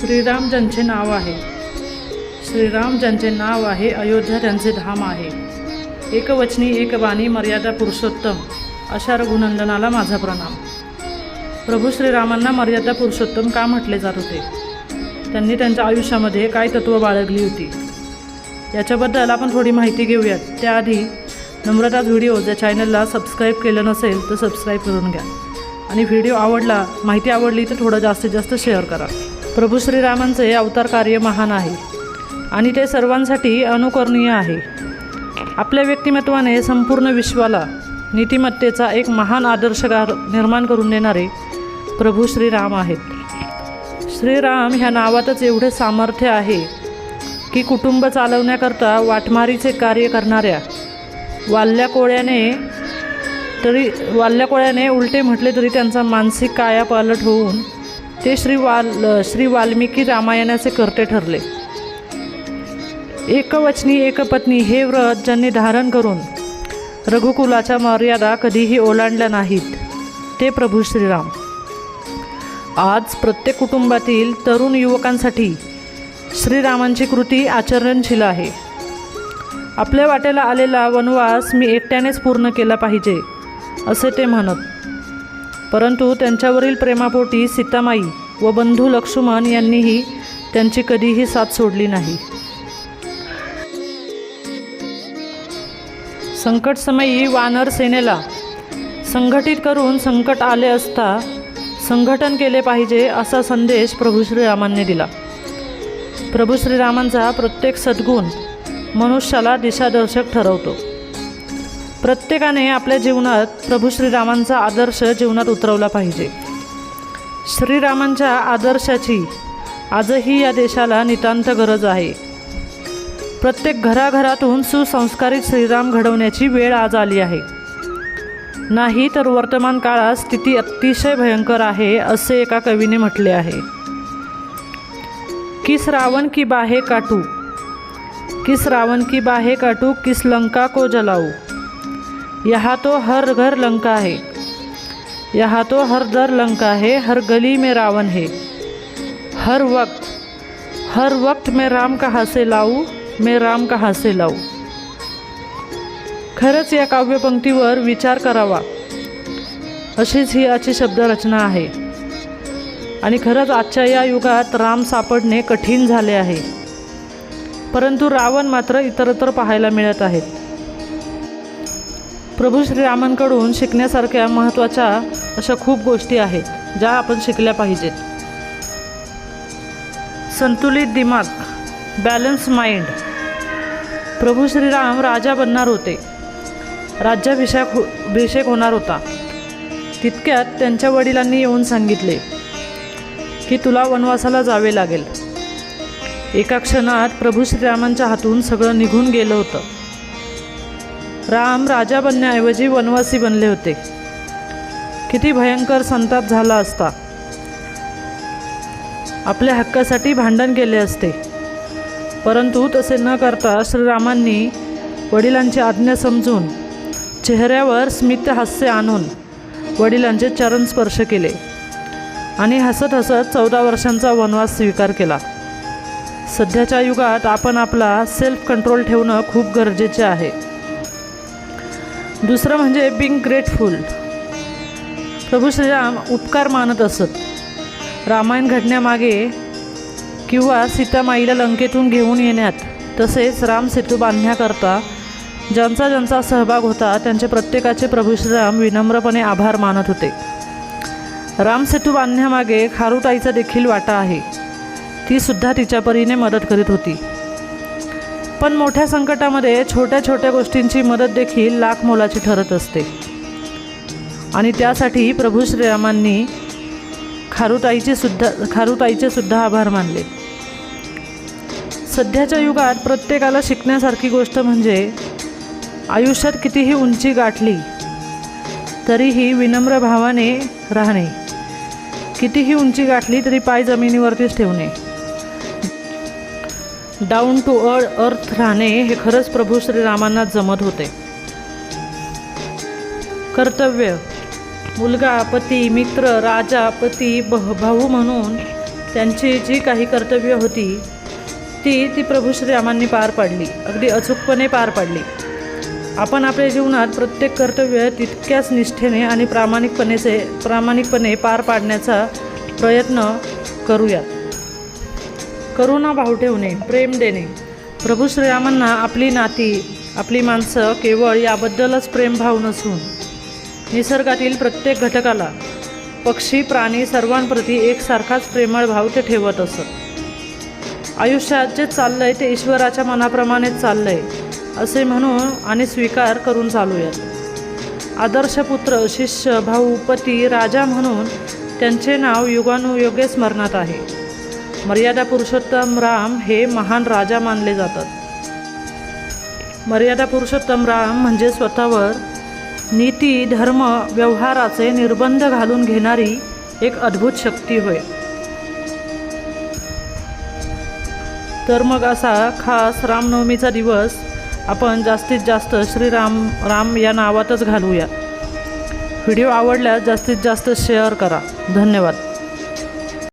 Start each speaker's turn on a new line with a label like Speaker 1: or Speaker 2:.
Speaker 1: श्रीराम ज्यांचे नाव आहे. श्रीराम ज्यांचे नाव आहे अयोध्या त्यांचे धाम आहे. एकवचनी एकवाणी मर्यादा पुरुषोत्तम अशा रघुनंदनाला माझा प्रणाम. प्रभू श्रीरामांना मर्यादा पुरुषोत्तम का म्हटले जात होते? त्यांनी त्यांच्या आयुष्यामध्ये काय तत्त्व बाळगली होती? याच्याबद्दल आपण थोडी माहिती घेऊयात. त्याआधी नम्रताज व्हिडिओ ज्या चॅनलला सबस्क्राईब केलं नसेल तर सबस्क्राईब करून घ्या. आणि व्हिडिओ आवडला माहिती आवडली तर थोडं जास्तीत जास्त शेअर करा. प्रभू श्रीरामांचे अवतार कार्य महान आहे आणि ते सर्वांसाठी अनुकरणीय आहे. आपल्या व्यक्तिमत्वाने संपूर्ण विश्वाला नीतिमत्तेचा एक महान आदर्शगार निर्माण करून देणारे प्रभू श्रीराम आहेत. श्रीराम ह्या नावातच एवढे सामर्थ्य आहे की कुटुंब चालवण्याकरता वाटमारीचे कार्य करणाऱ्या वाल्ल्या कोळ्याने तरी वाल्ल्या कोळ्याने उलटे म्हटले तरी त्यांचा मानसिक कायापालट होऊन ते श्री वाल श्री वाल्मिकी रामायणाचे कर्ते ठरले. एकवचनी एकपत्नी हे व्रत ज्यांनी धारण करून रघुकुलाच्या मर्यादा कधीही ओलांडल्या नाहीत ते प्रभू श्रीराम. आज प्रत्येक कुटुंबातील तरुण युवकांसाठी श्रीरामांची कृती आचरणशील आहे. आपल्या वाटेला आलेला वनवास मी एकट्यानेच पूर्ण केला पाहिजे असे ते म्हणत परंतु त्यांच्यावरील प्रेमापोटी सीतामाई व बंधू लक्ष्मण यांनीही त्यांची कधीही साथ सोडली नाही. संकटसमयी वानर सेनेला संघटित करून संकट आले असता संघटन केले पाहिजे असा संदेश प्रभू श्रीरामांनी दिला. प्रभू श्रीरामांचा प्रत्येक सद्गुण मनुष्याला दिशादर्शक ठरवतो. प्रत्येकाने आपल्या जीवनात प्रभू श्रीरामांचा आदर्श जीवनात उतरवला पाहिजे. श्रीरामांच्या आदर्शाची आजही या देशाला नितांत गरज आहे. प्रत्येक घराघरातून सुसंस्कारित श्रीराम घडवण्याची वेळ आज आली आहे. नाही तर वर्तमान काळात स्थिती अतिशय भयंकर आहे असे एका कवीने म्हटले आहे. किस रावण की बाहे काटू? किस रावण की बाहे काटू? किस लंका को जलाऊ यहाँ तो हर घर लंका है। यहाँ तो हर दर लंका है हर गली में रावण है। हर वक्त हर वक्त मैं राम कहाँ से लावू मैं राम कहाँ से लावू खरंच या काव्यपंक्तीवर विचार करावा। अशीच ही आजची शब्दरचना आहे. आणि खरंच आजच्या या युगात राम सापडणे कठीण झाले आहे. परंतु रावण मात्र इतरत्र पाहायला मिळत आहेत. प्रभू श्रीरामांकडून शिकण्यासारख्या महत्त्वाच्या अशा खूप गोष्टी आहेत ज्या आपण शिकल्या पाहिजेत. संतुलित दिमाग बॅलन्स माइंड प्रभू श्रीराम राजा बनणार होते. राज्याभिषेक हो अभिषेक होणार होता. तितक्यात त्यांच्या वडिलांनी येऊन सांगितले की तुला वनवासाला जावे लागेल. एका क्षणात प्रभू श्रीरामांच्या हातून सगळं निघून गेलं होतं. राम राजा बनण्याऐवजी वनवासी बनले होते. किती भयंकर संताप झाला असता. आपल्या हक्कासाठी भांडण केले असते. परंतु तसे न करता श्रीरामांनी वडिलांची आज्ञा समजून चेहऱ्यावर स्मित हास्य आणून वडिलांचे चरण स्पर्श केले आणि हसत हसत चौदा वर्षांचा वनवास स्वीकार केला. सध्याच्या युगात आपण आपला सेल्फ कंट्रोल ठेवणं खूप गरजेचे आहे. दुसरं म्हणजे बिंग ग्रेटफुल प्रभू श्रीराम उपकार मानत असत. रामायण घडण्यामागे किंवा सीतामाईला लंकेतून घेऊन येण्यात तसेच राम सेतू बांधण्याकरता ज्यांचा ज्यांचा सहभाग होता त्यांचे प्रत्येकाचे प्रभू श्रीराम विनम्रपणे आभार मानत होते. राम सेतू बांधण्यामागे खारुताईचा देखील वाटा आहे. ती सुद्धा तिच्या परीने मदत करीत होती. पण मोठ्या संकटामध्ये छोट्या छोट्या गोष्टींची मदत देखील लाख मोलाची ठरत असते. आणि त्यासाठी प्रभू श्रीरामांनी खारुताईचे सुद्धा खारुताईचे सुद्धा आभार मानले. सध्याच्या युगात प्रत्येकाला शिकण्यासारखी गोष्ट म्हणजे आयुष्यात कितीही उंची गाठली तरीही विनम्र भावाने राहणे. कितीही उंची गाठली तरी पाय जमिनीवरतीच ठेवणे. डाऊन टू अ अर्थ राहणे हे खरंच प्रभू श्रीरामांना जमत होते. कर्तव्य मुलगा पती मित्र राजा पती भ भाऊ म्हणून त्यांची जी काही कर्तव्य होती ती ती प्रभू श्रीरामांनी पार पाडली अगदी अचूकपणे पार पाडली. आपण आपल्या जीवनात प्रत्येक कर्तव्य तितक्याच निष्ठेने आणि प्रामाणिकपणेचे प्रामाणिकपणे पार पाडण्याचा प्रयत्न करूयात. करुणा भाव ठेवणे प्रेम देणे. प्रभू श्रीरामांना आपली नाती आपली माणसं केवळ याबद्दलच प्रेमभाव नसून निसर्गातील प्रत्येक घटकाला पक्षी प्राणी सर्वांप्रती एकसारखाच प्रेमळ भाव ते ठेवत असत. आयुष्यात जे चाललंय ते ईश्वराच्या मनाप्रमाणेच चाललंय असे म्हणून आणि स्वीकार करून चालूयात. आदर्श पुत्र शिष्य भाऊ पती राजा म्हणून त्यांचे नाव युगानुयोगे स्मरणात आहे. मर्यादा पुरुषोत्तम राम हे महान राजा मानले जातात. मर्यादा पुरुषोत्तम राम म्हणजे स्वतःवर नीती धर्म व्यवहाराचे निर्बंध घालून घेणारी एक अद्भुत शक्ती होय. तर मग असा खास रामनवमीचा दिवस आपण जास्तीत जास्त श्रीराम राम या नावातच घालूया. व्हिडिओ आवडल्यास जास्तीत जास्त शेअर करा. धन्यवाद.